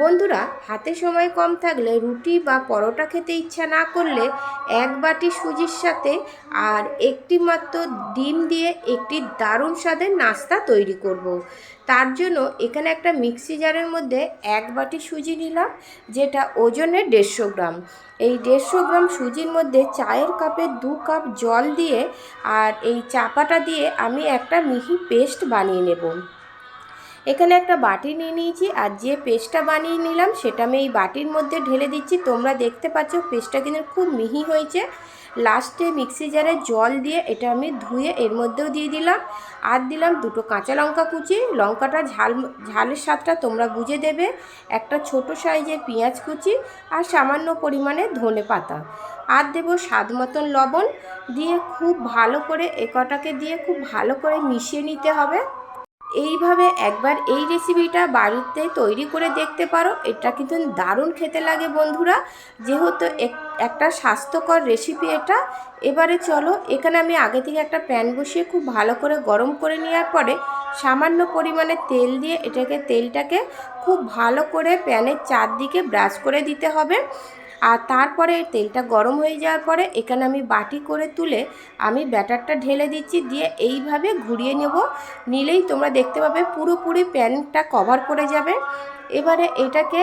বন্ধুরা, হাতে সময় কম থাকলে রুটি বা পরোটা খেতে ইচ্ছা না করলে এক বাটি সুজির সাথে আর একটি মাত্র ডিম দিয়ে একটি দারুণ স্বাদের নাস্তা তৈরি করব। তার জন্য এখানে একটা মিক্সি জারের মধ্যে এক বাটি সুজি নিলাম, যেটা ওজনে দেড়শো গ্রাম এই দেড়শো গ্রাম সুজির মধ্যে চায়ের কাপে দু কাপ জল দিয়ে আর এই চাপাটা দিয়ে আমি একটা মিহি পেস্ট বানিয়ে নেব এখানে একটা বাটি নিয়ে নিয়েছি আর যে পেস্টটা বানিয়ে নিলাম সেটা আমি এই বাটির মধ্যে ঢেলে দিচ্ছি। তোমরা দেখতে পাচ্ছ পেস্টটা কিন্তু খুব মিহি হয়েছে। লাস্টে মিক্সি জারে জল দিয়ে এটা আমি ধুয়ে এর মধ্যেও দিয়ে দিলাম। আর দিলাম দুটো কাঁচা লঙ্কা কুচি। লঙ্কাটা ঝাল, ঝালের স্বাদটা তোমরা বুঝে দেবে। একটা ছোট সাইজের পেঁয়াজ কুচি আর সামান্য পরিমাণে ধনে পাতা। আর দেবো স্বাদ মতন লবণ। দিয়ে খুব ভালো করে এ কটাকে দিয়ে খুব ভালো করে মিশিয়ে নিতে হবে। এইভাবে একবার এই রেসিপিটা বাড়িতে তৈরি করে দেখতে পারো। এটা কিন্তু দারুণ খেতে লাগে বন্ধুরা। যেহেতু একটা স্বাস্থ্যকর রেসিপি এটা। এবারে চলো, এখানে আমি আগে থেকে একটা প্যান বসিয়ে খুব ভালো করে গরম করে নেওয়ার পরে সামান্য পরিমাণে তেল দিয়ে এটাকে, তেলটাকে খুব ভালো করে প্যানের চারদিকে ব্রাশ করে দিতে হবে। আর তারপরে তেলটা গরম হয়ে যাওয়ার পরে এখানে আমি বাটি করে তুলে আমি ব্যাটারটা ঢেলে দিচ্ছি, দিয়ে এইভাবে ঘুরিয়ে নেব। নিলেই তোমরা দেখতে পাবে পুরোপুরি প্যানটা কভার করে যাবে। এবারে এটাকে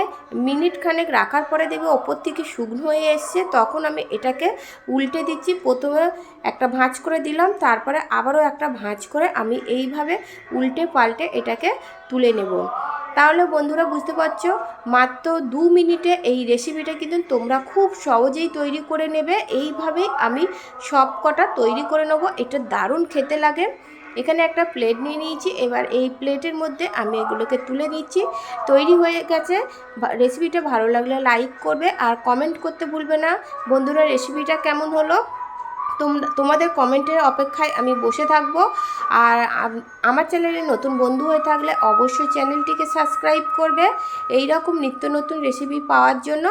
মিনিট খানেক রাখার পরে দেখবে ওপর থেকে শুকনো হয়ে এসছে। তখন আমি এটাকে উল্টে দিচ্ছি। প্রথমে একটা ভাঁজ করে দিলাম, তারপরে আবারও একটা ভাঁজ করে আমি এইভাবে উল্টে পাল্টে এটাকে তুলে নেব। তাহলে বন্ধুরা বুঝতে পারছ, মাত্র দু মিনিটে এই রেসিপিটা কিন্তু তোমরা খুব সহজেই তৈরি করে নেবে। এইভাবেই আমি সব কটা তৈরি করে নেব। এটা দারুণ খেতে লাগে। এখানে একটা প্লেট নিয়ে নিয়েছি। এবার এই প্লেটের মধ্যে আমি এগুলোকে তুলে নিচ্ছি। তৈরি হয়ে গেছে। রেসিপিটা ভালো লাগলে লাইক করবে। আর কমেন্ট করতে ভুলবে না। বন্ধুরা রেসিপিটা কেমন হলো? তোমরা তোমাদের কমেন্টের অপেক্ষায় আমি বসে থাকব। আর আমার চ্যানেলে নতুন বন্ধু হয়ে থাকলে অবশ্যই চ্যানেলটিকে সাবস্ক্রাইব করবে। এই রকম নিত্য নতুন রেসিপি পাওয়ার জন্য